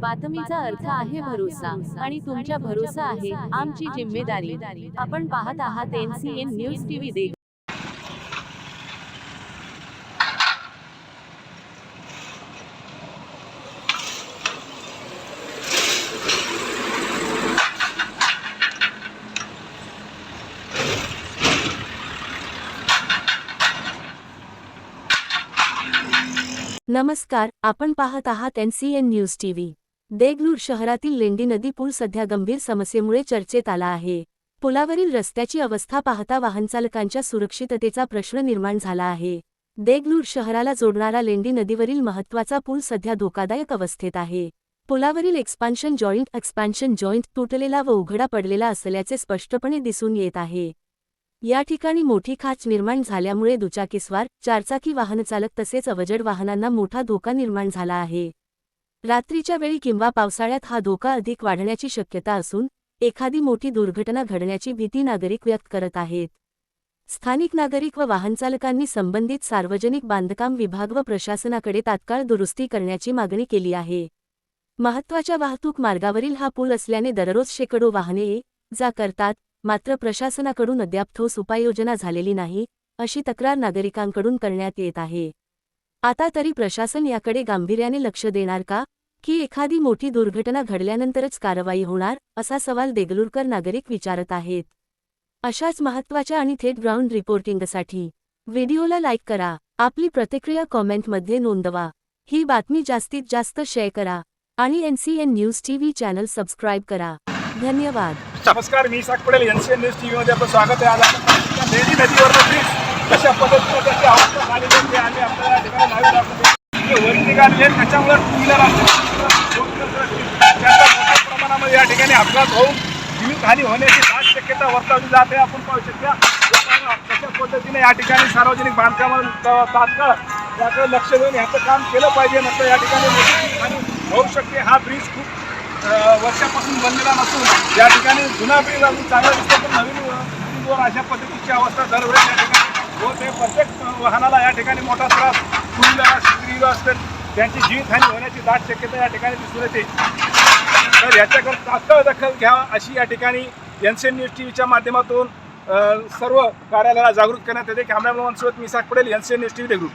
बातमीचा अर्थ आहे भरोसा आणि तुमच्या भरोसा आहे आमची जिम्मेदारी. आपण पाहत आहात एनसीएन न्यूज टीव्ही दे नमस्कार आपण पाहत आहात एनसीएन न्यूज टीव्ही. देगलूर शहरातील लेंडी नदी पूल सध्या गंभीर समस्येमुळे चर्चेत आला आहे. पुलावरील रस्त्याची अवस्था पाहता वाहनचालकांच्या सुरक्षिततेचा प्रश्न निर्माण झाला आहे. देगलूर शहराला जोडणारा लेंडी नदीवरील महत्त्वाचा पूल सध्या धोकादायक अवस्थेत आहे. पुलावरील एक्सपान्शन जॉईंट एक्सपान्शन जॉईंट तुटलेला व उघडा पडलेला असल्याचे स्पष्टपणे दिसून येत आहे. या ठिकाणी मोठी खाच निर्माण झाल्यामुळे दुचाकीस्वार चारचाकी वाहनचालक तसेच अवजड वाहनांना मोठा धोका निर्माण झाला आहे. रात्रीच्या वेळी किंवा पावसाळ्यात हा धोका अधिक वाढण्याची शक्यता असून एखादी मोठी दुर्घटना घडण्याची भीती नागरिक व्यक्त करत आहेत. स्थानिक नागरिक व वाहनचालकांनी संबंधित सार्वजनिक बांधकाम विभाग व प्रशासनाकडे तात्काळ दुरुस्ती करण्याची मागणी केली आहे. महत्त्वाच्या वाहतूक मार्गावरील हा पूल असल्याने दररोज शेकडो वाहने ये जा करतात मात्र प्रशासनाकडून अद्याप ठोस उपाययोजना झालेली नाही अशी तक्रार नागरिकांकडून करण्यात येत आहे. आता तरी प्रशासन याकडे गांभीर्याने लक्ष देणार का? की एखादी मोठी दुर्घटना घडल्यानंतरच कारवाई होणार असा सवाल देगलूरकर नागरिक विचारत आहेत. अशाच महत्त्वाच्या आणि थेट ग्राउंड रिपोर्टिंगसाठी व्हिडिओला लाईक करा आपली प्रतिक्रिया कॉमेंटमध्ये नोंदवा. ही बातमी जास्तीत जास्त शेअर करा आणि NCN news TV channel subscribe करा. धन्यवाद. नमस्कार मी Isak Patel N C N news T व्हीमध्ये आपलं स्वागत आहे. आज आपण त्या नदीवर नदीवरनं कशा पद्धतीने त्याची अवस्था झालेली आहे आणि आपल्याला ठिकाणी लाईव्ह दाखवतो ते वरी निघालेले त्याच्यामुळे टू व्हीलर असतील त्याचा मोठ्या प्रमाणामध्ये या ठिकाणी अपघात होऊन जीवितहानी होण्याची दाट शक्यता वर्तवली जाते आपण पाहू शकता कशा पद्धतीने या ठिकाणी सार्वजनिक बांधकाम तात्काळ याकडे लक्ष देऊन ह्याचं काम केलं पाहिजे नंतर या ठिकाणी मोठी जीवितहानी होऊ शकते. हा ब्रिज खूप वर्षापासून बनलेला नसून या ठिकाणी जुना ब्रिज अजून चांगला दिसतो पण नवीन ब्रिजवर अशा पद्धतीची अवस्था दरवेळेस या ठिकाणी होते प्रत्येक वाहनाला या ठिकाणी मोठा त्रास टू व्हीलर थ्री असतील त्यांची जीवितहानी होण्याची दाट शक्यता या ठिकाणी दिसून येते. तर याच्याकडे तात्काळ दखल घ्या अशी या ठिकाणी N C N news T व्हीच्या माध्यमातून सर्व कार्यालयाला जागृत करण्यात येते. कॅमेरामॅनसोबत मी पडेल N C N news T V group